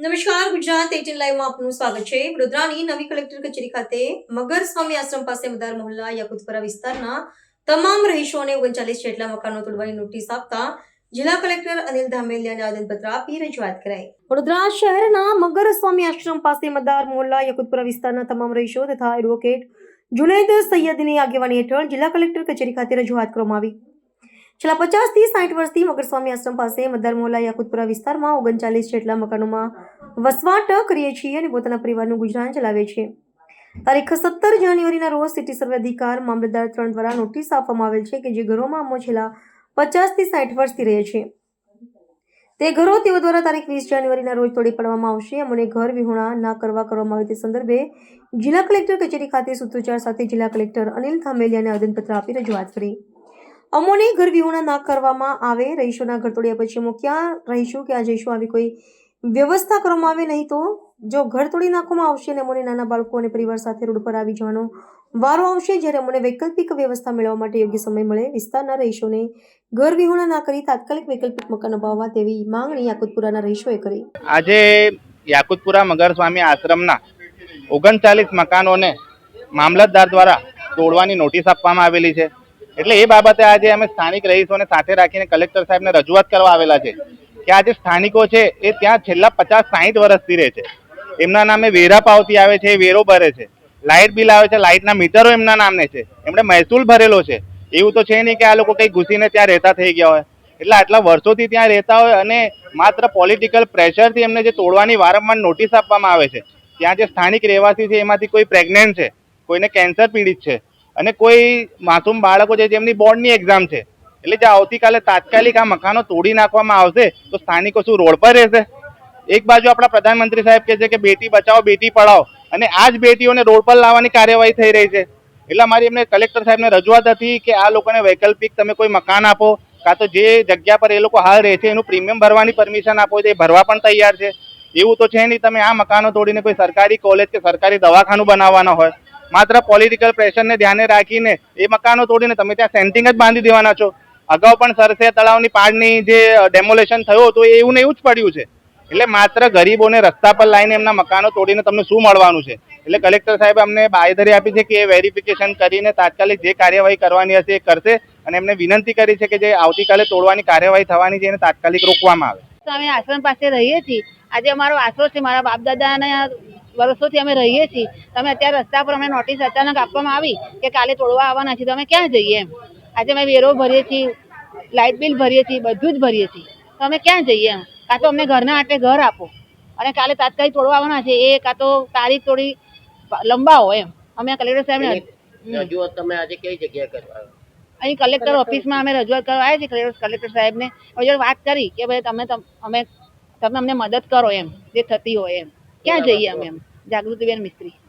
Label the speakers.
Speaker 1: નમસ્કાર, ગુજરાત એટીન લાઈવમાં આપનું સ્વાગત છે. વડોદરાની નવી કલેક્ટર કચેરી ખાતે મગર સ્વામી આશ્રમ પાસે મદાર મહોલ્લા યાકુતપરા વિસ્તારના તમામ રહીશોને ઓગણચાલીસ જેટલા મકાનો તોડવાની નોટિસ આપતા જિલ્લા કલેક્ટર અનિલ ધામેલિયાને આવેદનપત્ર આપી રજૂઆત કરાઈ. વડોદરા શહેરના મગર સ્વામી આશ્રમ પાસે મદાર મહોલ્લા યકુતપુરા વિસ્તારના તમામ રહીશો તથા એડવોકેટ જુનૈદ સૈયદની આગેવાની હેઠળ જિલ્લા કલેક્ટર કચેરી ખાતે રજૂઆત કરવામાં આવી. છેલ્લા પચાસથી સાઠ વર્ષથી મગરસ્વામી આશ્રમ પાસે મદાર મોહલ્લા યાકુતપુરા વિસ્તારમાં ઓગણચાલીસ જેટલા મકાનોમાં વસવાટ કરીએ છીએ અને પોતાના પરિવારનું ગુજરાન ચલાવે છે તારીખ સત્તર જાન્યુઆરીના રોજ સિટી સર્વે અધિકાર મામલતદાર ત્રણ દ્વારા નોટિસ આપવામાં આવેલ છે કે જે ઘરોમાં અમો છેલ્લા પચાસથી સાઠ વર્ષથી રહે છે. તે ઘરો તેઓ દ્વારા તારીખ વીસ જાન્યુઆરીના રોજ તોડી પાડવામાં આવશે. અમને ઘર વિહોણા ના કરવા કરવામાં આવે તે સંદર્ભે જિલ્લા કલેક્ટર કચેરી ખાતે સૂત્રોચ્ચાર સાથે જિલ્લા કલેક્ટર અનિલ થામેલિયાને આવેદનપત્ર આપી રજૂઆત કરી. અમોને ઘર વિહોણા ના કરવામાં આવે રહીશોના ઘર તોડ્યા પછી અમો ક્યાં રહીશું? ક્યાં જઈશું? આવી કોઈ વ્યવસ્થા કરવામાં આવે નહીં તો જો ઘર તોડી નાખવામાં આવશે અને મને નાના બાળકો અને પરિવાર સાથે રોડ પર આવી જવાનો વારો આવશે, જ્યારે અમને વૈકલ્પિક વ્યવસ્થા મેળવવા માટે યોગ્ય સમય મળે, વિસ્તારના રહીશોને ઘર વિહોણા ના કરી તાત્કાલિક વૈકલ્પિક મકાન અપાવવા તેવી માંગણી યાકુતપુરાના રહીશોએ કરી.
Speaker 2: આજે યાકુતપુરા મગર સ્વામી આશ્રમના ઓગણચાલીસ મકાનોને મામલતદાર દ્વારા તોડવાની નોટિસ આપવામાં આવેલી છે. એટલે એ બાબતે આજે અમે સ્થાનિક રહીશોને સાથે રાખીને કલેક્ટર સાહેબને રજૂઆત કરવા આવેલા છે. કે આ જે સ્થાનિકો છે, એ ત્યાં છેલ્લા પચાસ સાહીઠ વર્ષથી રહે છે. એમના નામે વેરા પાવતી આવે છે, વેરો ભરે છે. લાઇટ બિલ આવે છે, લાઇટના મીટરો એમના નામને છે. એમણે મહેસૂલ ભરેલો છે. એવું તો છે નહીં કે આ લોકો કંઈ ઘૂસીને ત્યાં રહેતા થઈ ગયા હોય. એટલે આટલા વર્ષોથી ત્યાં રહેતા હોય અને માત્ર પોલિટિકલ પ્રેશરથી એમને જે તોડવાની વારંવાર નોટિસ આપવામાં આવે છે. ત્યાં જે સ્થાનિક રહેવાસી છે, એમાંથી કોઈ પ્રેગ્નેન્ટ છે, કોઈને કેન્સર પીડિત છે અને કોઈ માસૂમ બાળકો છે, જેમની બોર્ડની એક્ઝામ છે. એટલે જે આવતીકાલે તાત્કાલિક આ મકાનો તોડી નાખવામાં આવશે, તો સ્થાનિકો શું રોડ પર રહેશે? એક બાજુ આપણા પ્રધાનમંત્રી સાહેબ કહે છે કે બેટી બચાવો, બેટી પઢાઓ, અને આ જ બેટીઓને રોડ પર લાવવાની કાર્યવાહી થઈ રહી છે. એટલે મારી એમને કલેક્ટર સાહેબને રજૂઆત હતી કે આ લોકોને વૈકલ્પિક તમે કોઈ મકાન આપો, કાં તો જે જગ્યા પર એ લોકો હાલ રહે છે, એનું પ્રીમિયમ ભરવાની પરમિશન આપો તો એ ભરવા પણ તૈયાર છે. એવું તો છે નહીં, તમે આ મકાનો તોડીને કોઈ સરકારી કોલેજ કે સરકારી દવાખાનું બનાવવાના હોય. માત્ર પોલિટિકલ પ્રેશરને ધ્યાને રાખીને એ મકાનો તોડીને તમે ત્યાં સેન્ટિંગ જ બાંધી દેવાના છો. અગાઉ પણ સરસે તળાવની પાડની જે ડેમોલેશન થયું હતું એવું ને એવું જ પડ્યું છે. એટલે માત્ર ગરીબોને રસ્તા પર લાવીને એમના મકાનો તોડીને તમને શું મળવાનું છે? એટલે કલેક્ટર સાહેબ અમને બાંયધરી આપી છે કે એ વેરિફિકેશન કરીને તાત્કાલિક જે કાર્યવાહી કરવાની હશે એ કરશે અને એમને વિનંતી કરી છે કે જે આવતીકાલે તોડવાની કાર્યવાહી થવાની છે એને તાત્કાલિક રોકવામાં આવે.
Speaker 3: તો અમે આશ્રમ પાસે રહીએ છીએ. આજે અમારો આશરો છે, મારા બાપ દાદાના વર્ષોથી અમે રહીએ છીએ. તમે અત્યારે રસ્તા પર અમને નોટિસ અચાનક આપવામાં આવી કે કાલે તોડવા આવવાના છે. તો અમે ક્યાં જઈએ એમ? આજે અમે વેરો ભરીએ છીએ લાઇટ બિલ ભરીએ છીએ બધું જ ભરીએ છીએ. તો અમે ક્યાં જઈએ એમ? કાં તો અમને ઘરના આટલે ઘર આપો. અને કાલે તાત્કાલિક તોડવા આવવાના છે એ કાં તો તારીખ થોડી લંબાવો એમ. અમે કલેક્ટર સાહેબને
Speaker 4: રજૂઆત તમે આજે કઈ જગ્યાએ કરવા
Speaker 3: અહીં કલેક્ટર ઓફિસમાં અમે રજૂઆત કરવા આવ્યા છીએ કલેક્ટર કલેક્ટર સાહેબને. હવે વાત કરી કે ભાઈ તમે તમ- અમે તમે અમને મદદ કરો એમ જે થતી હોય એમ. ક્યાં જઈએ અમે એમ? જાગૃતિબેન મિસ્ત્રી.